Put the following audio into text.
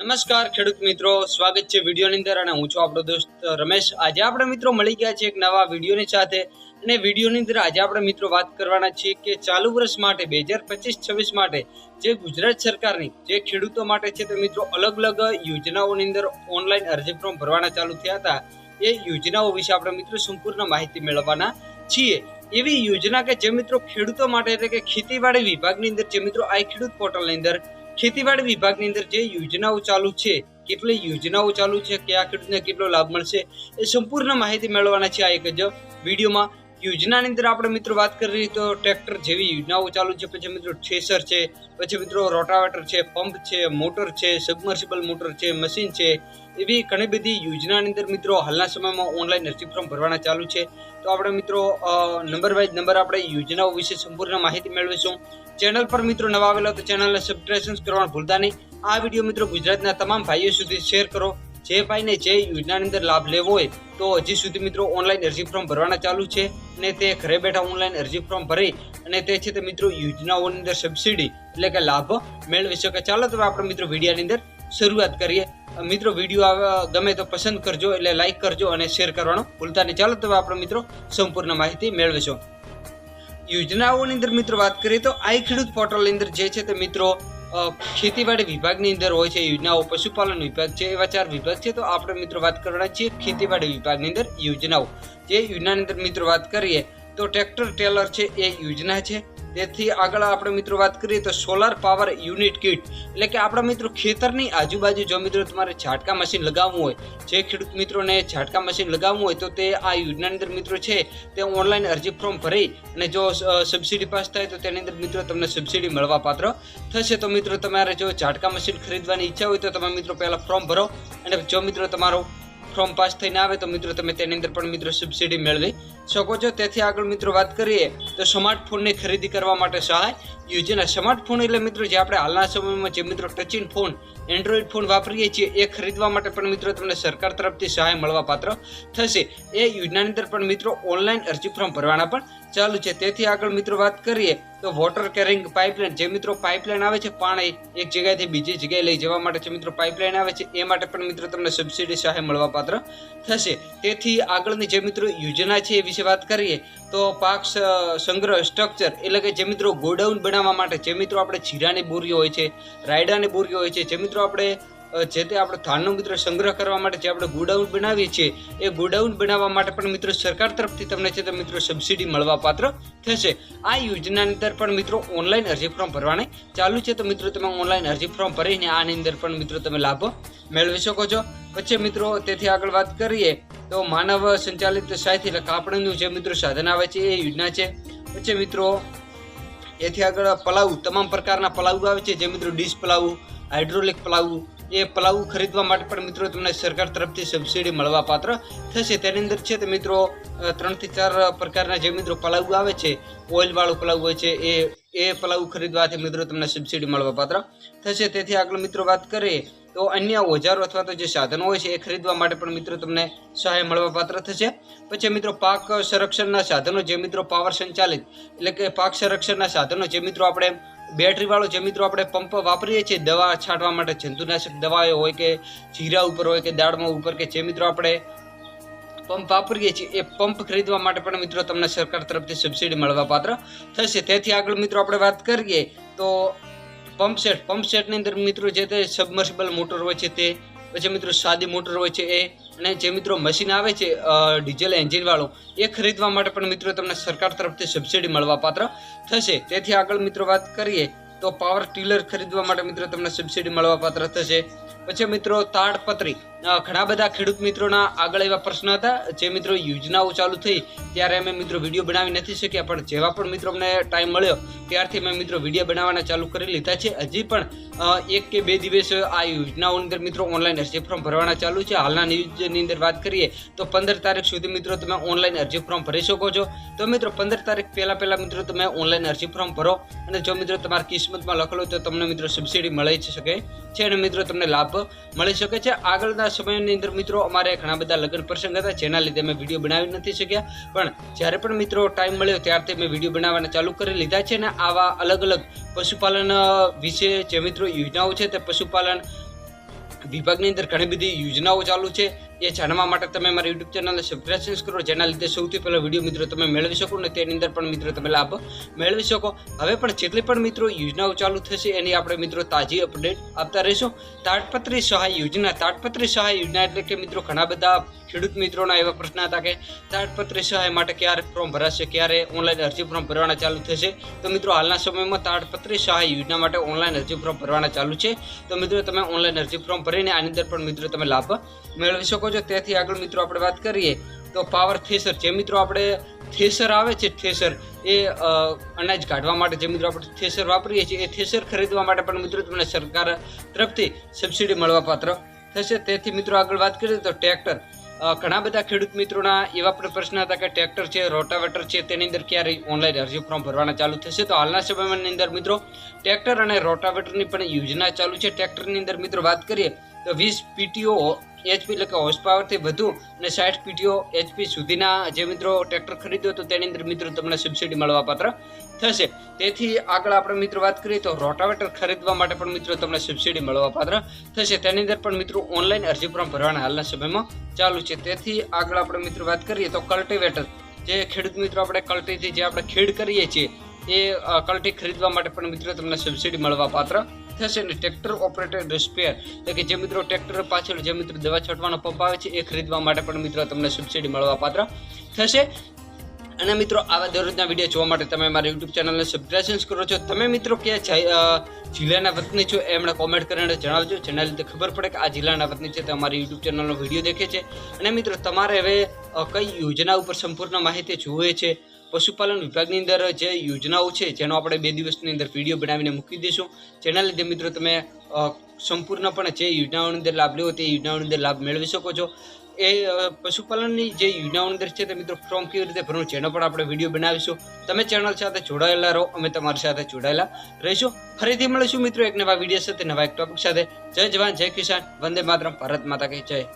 નમસ્કાર, ખેડૂત મિત્રો. સ્વાગત છે વિડીયોની અંદર અને હું છું આપણો દોસ્ત રમેશ. આજે આપણે મિત્રો મળી ગયા છે એક નવા વિડીયોની સાથે અને વિડીયોની અંદર આજે આપણે મિત્રો વાત કરવાના છીએ કે ચાલુ વર્ષ માટે, બે હજાર પચીસ, છવ્વીસ માટે જે ગુજરાત સરકારની જે ખેડૂતો માટે છે તે મિત્રો અલગ અલગ યોજનાઓની અંદર ઓનલાઈન અરજી ફોર્મ ભરવાના ચાલુ થયા હતા. એ યોજનાઓ વિશે આપણે મિત્રો સંપૂર્ણ માહિતી મેળવવાના છીએ. એવી યોજના કે જે મિત્રો ખેડૂતો માટે એટલે કે ખેતીવાડી વિભાગની અંદર જે મિત્રો આ ખેડૂત પોર્ટલની અંદર ખેતીવાડી વિભાગની અંદર જે યોજનાઓ ચાલુ છે, કેટલી યોજનાઓ ચાલુ છે, કયા ખેડૂતને કેટલો લાભ મળશે, એ સંપૂર્ણ માહિતી મેળવવાના છે આ એક જ વિડીયોમાં. યોજનાની અંદર આપણે મિત્રો વાત કરીએ તો ટ્રેક્ટર જેવી યોજનાઓ ચાલુ છે. પછી મિત્રો થ્રેસર છે. પછી મિત્રો રોટાવેટર છે, પંપ છે, મોટર છે સબમર્સિબલ મોટર છે, મશીન છે. એવી ઘણી બધી યોજનાની અંદર મિત્રો હાલના સમયમાં ઓનલાઈન અરજી ફોર્મ ભરવાના ચાલુ છે. તો આપણે મિત્રો નંબર વાઇઝ નંબર આપણે યોજનાઓ વિશે સંપૂર્ણ માહિતી મેળવીશું. ચેનલ પર મિત્રો નવા આવેલા તો ચેનલને સબસ્ક્રિપ્શન કરવાનું ભૂલતા નહીં. આ વીડિયો મિત્રો ગુજરાતના તમામ ભાઈઓ સુધી શેર કરો. જે ભાઈને જે યોજનાની અંદર લાભ લેવો હોય તો હજી સુધી મિત્રો ઓનલાઈન અરજી ફોર્મ ભરવાના ચાલુ છે. અને તે ઘરે બેઠા ઓનલાઈન અરજી ફોર્મ ભરી અને તે છે તે મિત્રો યોજનાઓની અંદર સબસિડી એટલે કે લાભ મેળવી શકે. ચાલો તો આપણે મિત્રો વિડીયાની અંદર શરૂઆત કરીએ. મિત્રો વીડિયો ગમે તો પસંદ કરજો એટલે લાઇક કરજો અને શેર કરવાનો ભૂલતા નહીં. ચાલો તો આપણે મિત્રો સંપૂર્ણ માહિતી મેળવીશું. યોજનાઓની અંદર મિત્રો વાત કરીએ તો આઈ ખેડૂત પોર્ટલની અંદર જે છે તે મિત્રો ખેતીવાડી વિભાગની અંદર હોય છે, યોજનાઓ, પશુપાલન વિભાગ છે, એવા ચાર વિભાગ છે. તો આપણે મિત્રો વાત કરવાના છીએ ખેતીવાડી વિભાગની અંદર યોજનાઓ. જે યોજનાની અંદર મિત્રો વાત કરીએ, તો ટ્રેક્ટર ટેલર છે, એ યોજના છે. તેથી આગળ આપણે મિત્રો વાત કરીએ તો સોલાર પાવર યુનિટ કિટ એટલે કે આપણા મિત્રો ખેતરની આજુબાજુ જો મિત્રો તમારે ઝાટકા મશીન લગાવવું હોય, જે ખેડૂત મિત્રોને ઝાટકા મશીન લગાવવું હોય, તો તે આ યોજનાની અંદર મિત્રો છે, તે ઓનલાઈન અરજી ફોર્મ ભરી અને જો સબસિડી પાસ થાય તો તેની અંદર મિત્રો તમને સબસિડી મળવા પાત્ર થશે. તો મિત્રો તમારે જો ઝાટકા મશીન ખરીદવાની ઈચ્છા હોય તો તમે મિત્રો પહેલાં ફોર્મ ભરો અને જો મિત્રો તમારો ફોર્મ પાસ થઈને આવે તો મિત્રો તમે તેની અંદર પણ મિત્રો સબસિડી મેળવી શકો છો. તેથી આગળ મિત્રો વાત કરીએ તો સ્માર્ટફોનની ખરીદી કરવા માટે સહાય. યોજના સ્માર્ટફોન એટલે મિત્રો જે આપણે હાલના સમયમાં જે મિત્રો ટચિંગ ફોન એન્ડ્રોઈડ ફોન વાપરીએ છીએ, એ ખરીદવા માટે પણ મિત્રો તમને સરકાર તરફથી સહાય મળવા પાત્ર થશે. એ યોજનાની અંદર પણ મિત્રો ઓનલાઈન અરજી ફોર્મ ભરવાના પણ ચાલુ છે. તેથી આગળ મિત્રો વાત કરીએ તો વોટર કેરિંગ પાઇપલાઇન જે મિત્રો પાઇપલાઇન આવે છે, પાણી એક જગ્યાએથી બીજી જગ્યાએ લઈ જવા માટે જે મિત્રો પાઇપલાઇન આવે છે, એ માટે પણ મિત્રો તમને સબસિડી સહાય મળવાપાત્ર થશે. તેથી આગળની જે મિત્રો યોજના છે, એ વિશે વાત કરીએ તો પાક સંગ્રહ સ્ટ્રક્ચર એટલે કે જે મિત્રો ગોડાઉન બનાવવા માટે જે મિત્રો આપણે જીરાની બોરીઓ હોય છે, રાયડાની બોરીઓ હોય છે, જે મિત્રો આપણે જે તે આપણે ધાનનો મિત્રો સંગ્રહ કરવા માટે જે આપણે ગોડાઉન બનાવીએ છીએ, એ ગોડાઉન બનાવવા માટે પણ મિત્રો સરકાર તરફથી તમને છે તે મિત્રો સબસિડી મળવા પાત્ર થશે. આ યોજનાની અંદર પણ મિત્રો ઓનલાઈન અરજી ફોર્મ ભરવાને ચાલુ છે. તો મિત્રો તમે ઓનલાઈન અરજી ફોર્મ ભરીને આની અંદર પણ મિત્રો તમે લાભો મેળવી શકો છો. પછી મિત્રો તેથી આગળ વાત કરીએ, તો માનવ સંચાલિત એટલે કાપડનું જે મિત્રો સાધન આવે છે એ યોજના છે. પછી મિત્રો એથી આગળ પલાવ તમામ પ્રકારના પલાવ આવે છે. જે મિત્રો ડીશ પલાવ હાઇડ્રોલિક પલાવ એ પલાવ ખરીદવા માટે પણ મિત્રો તમને સરકાર તરફથી સબસિડી મળવા પાત્ર થશે. તેની અંદર છે તે મિત્રો ત્રણથી ચાર પ્રકારના જે મિત્રો પલાવ આવે છે, ઓઇલવાળું પલાવ હોય છે, એ એ પલાવ ખરીદવાથી મિત્રો તમને સબસિડી મળવા પાત્ર થશે. તેથી આગળ મિત્રો વાત કરીએ તો અન્ય ઓજારો અથવા તો જે સાધનો હોય છે એ ખરીદવા માટે પણ મિત્રો તમને સહાય મળવા પાત્ર થશે. પછી મિત્રો પાક સંરક્ષણના સાધનો, જે મિત્રો પાવર સંચાલિત, એટલે કે પાક સંરક્ષણના સાધનો, જે મિત્રો આપણે બેટરી વાળો જે મિત્રો આપણે પંપ વાપરીએ છીએ, દવા છાંટવા માટે જંતુનાશક દવાઓ હોય કે જીરા ઉપર હોય કે દાળમાં ઉપર કે જે મિત્રો આપણે પંપ વાપરીએ છીએ, એ પંપ ખરીદવા માટે પણ મિત્રો તમને સરકાર તરફથી સબસિડી મળવા પાત્ર થશે. તેથી આગળ મિત્રો આપણે વાત કરીએ, તો પંપ સેટ, પંપ સેટની અંદર મિત્રો જે તે સબમર્સિબલ મોટર હોય છે તે, પછી મિત્રો સાદી મોટર હોય છે એ અને જે મિત્રો મશીન આવે છે ડીઝલ એન્જિન વાળું, એ ખરીદવા માટે પણ મિત્રો તમને સરકાર તરફથી સબસિડી મળવા પાત્ર થશે. તેથી આગળ મિત્રો વાત કરીએ, તો પાવર ટીલર ખરીદવા માટે મિત્રો તમને સબસિડી મળવા પાત્ર થશે. પછી મિત્રો તાડપત્રી. ઘણા બધા ખેડૂત મિત્રોના આગળ એવા પ્રશ્ન હતા. જે મિત્રો યોજનાઓ ચાલુ થઈ ત્યારે અમે મિત્રો વીડિયો બનાવી નથી શક્યા, પણ જેવા પણ મિત્રો અમને ટાઈમ મળ્યો ત્યારથી મેં મિત્રો વીડિયો બનાવવાના ચાલુ કરી લીધા છે. હજી પણ એક કે બે દિવસ આ યોજનાઓની અંદર મિત્રો ઓનલાઈન અરજી ફોર્મ ભરવાના ચાલુ છે. હાલના ન્યૂઝની અંદર વાત કરીએ તો પંદર તારીખ સુધી મિત્રો તમે ઓનલાઈન અરજી ફોર્મ ભરી શકો છો. તો મિત્રો પંદર તારીખ પહેલાં પહેલાં મિત્રો તમે ઓનલાઈન અરજી ફોર્મ ભરો અને જો મિત્રો તમારા કિસ્મતમાં લખેલું તો તમને મિત્રો સબસિડી મળી શકે. છે અને મિત્રો તમને લાભ મળી શકે છે. આગળના સમયની અંદર મિત્રો, અમારે ઘણા બધા લગ્ન પ્રસંગ હતા, જેના લીધે અમે વીડિયો બનાવી નથી શક્યા. પણ જ્યારે પણ મિત્રો ટાઈમ મળ્યો, ત્યારથી મેં વીડિયો બનાવવાના ચાલુ કરી લીધા છે અને આવા અલગ અલગ પશુપાલન વિશે જે મિત્રો યોજનાઓ છે તે પશુપાલન વિભાગની અંદર ઘણી બધી યોજનાઓ ચાલુ છે. એ જાણવા માટે તમે મારી યુટ્યુબ ચેનલને સબસ્ક્રાઇબ કરો, જેના લીધે સૌથી પહેલાં વીડિયો મિત્રો તમે મેળવી શકો ને તેની અંદર પણ મિત્રો તમે લાભ મેળવી શકો. હવે પણ જેટલી પણ મિત્રો યોજનાઓ ચાલુ થશે એની આપણે મિત્રો તાજી અપડેટ આપતા રહીશું. તાડપત્રી સહાય યોજના, તાડપત્રી સહાય યોજના એટલે કે મિત્રો ઘણા બધા ખેડૂત મિત્રોના એવા પ્રશ્ન હતા કે તાડપત્રી સહાય માટે ક્યારે ફોર્મ ભરાશે, ક્યારે ઓનલાઈન અરજી ફોર્મ ભરવાના ચાલુ થશે? તો મિત્રો હાલના સમયમાં તાડપત્રી સહાય યોજના માટે ઓનલાઈન અરજી ફોર્મ ભરવાના ચાલુ છે. તો મિત્રો તમે ઓનલાઈન અરજી ફોર્મ ભરીને આની અંદર પણ મિત્રો તમે લાભ મેળવી શકો છો તેથી આગળ મિત્રો આપણે વાત કરીએ તો પાવર થેસર જે મિત્રો આપણે થેસર આવે છે થેસર એ અનાજ કાઢવા માટે જે મિત્રો આપણે થેસર વાપરીએ છીએ, એ થેસર ખરીદવા માટે પણ મિત્રો તમને સરકાર તરફથી સબસિડી મળવા પાત્ર થશે. તેથી મિત્રો આગળ વાત કરીએ તો ટ્રેક્ટર ઘણા બધા ખેડૂત મિત્રોના એવા પણ પ્રશ્ન હતા કે ટ્રેક્ટર છે રોટાવેટર છે, તેની અંદર ક્યારે ઓનલાઈન અરજી ફોર્મ ભરવાના ચાલુ થશે? તો હાલના સમયની અંદર મિત્રો ટ્રેક્ટર અને રોટાવેટરની પણ યોજના ચાલુ છે. ટ્રેક્ટરની અંદર મિત્રો વાત કરીએ તો વીસ પીટીઓ એચપી એટલે કે હોર્સ પાવરથી વધુ અને સાઠ પીટીઓ એચપી સુધીના જે મિત્રો ટ્રેક્ટર ખરીદ્યો તો તેની અંદર મિત્રો તમને સબસિડી મળવા પાત્ર થશે. તેથી આગળ આપણે મિત્રો વાત કરીએ તો રોટાવેટર ખરીદવા માટે પણ મિત્રો તમને સબસિડી મળવા પાત્ર થશે. તેની અંદર પણ મિત્રો ઓનલાઈન અરજી ફોર્મ ભરવાના હાલના સમયમાં ચાલુ છે. તેથી આગળ આપણે મિત્રો વાત કરીએ તો કલ્ટિવેટર જે ખેડૂત મિત્રો આપણે કલ્ટીથી જે આપણે ખેડ કરીએ છીએ, એ કલ્ટી ખરીદવા માટે પણ મિત્રો તમને સબસિડી મળવા પાત્ર થશે ને ટ્રેક્ટર ઓપરેટેડ સ્પેર. એટલે કે જે મિત્રો ટ્રેક્ટર પાછળ જે મિત્રો દવા છાંટવાનો પંપ આવે છે, એ ખરીદવા માટે પણ મિત્રો તમને સબસિડી મળવા પાત્ર થશે. અને મિત્રો, આવા દરરોજના વીડિયો જોવા માટે તમે મારા યુટ્યુબ ચેનલને સબસ્ક્રાઇબ કરો છો. તમે મિત્રો ક્યાં જિલ્લાના વતની છો, એમણે કોમેન્ટ કરીને જણાવજો. જેના લીધે ખબર પડે કે આ જિલ્લાના વતની છે, તે અમારી યુટ્યુબ ચેનલનો વીડિયો દેખે છે. અને મિત્રો, તમારે હવે કઈ યોજના ઉપર સંપૂર્ણ માહિતી જોઈએ છે પશુપાલન વિભાગની અંદર જે યોજનાઓ છે, જેનો આપણે બે દિવસની અંદર વીડિયો બનાવીને મૂકી દઈશું. જેના લીધે મિત્રો તમે સંપૂર્ણપણે જે યોજનાઓની અંદર લાભ લેવો તે યોજનાઓની અંદર લાભ મેળવી શકો છો. એ પશુપાલનની જે યોજનાઓની અંદર છે તે મિત્રો ફોર્મ કેવી રીતે ભરવું જેનો પણ આપણે વીડિયો બનાવીશું. તમે ચેનલ સાથે જોડાયેલા રહો, અમે તમારી સાથે જોડાયેલા રહીશું. ફરીથી મળીશું મિત્રો એક નવા વીડિયો સાથે, નવા એક ટોપિક સાથે. જય જવાન, જય કિસાન. વંદે માતરમ, ભારત માતા કે જય.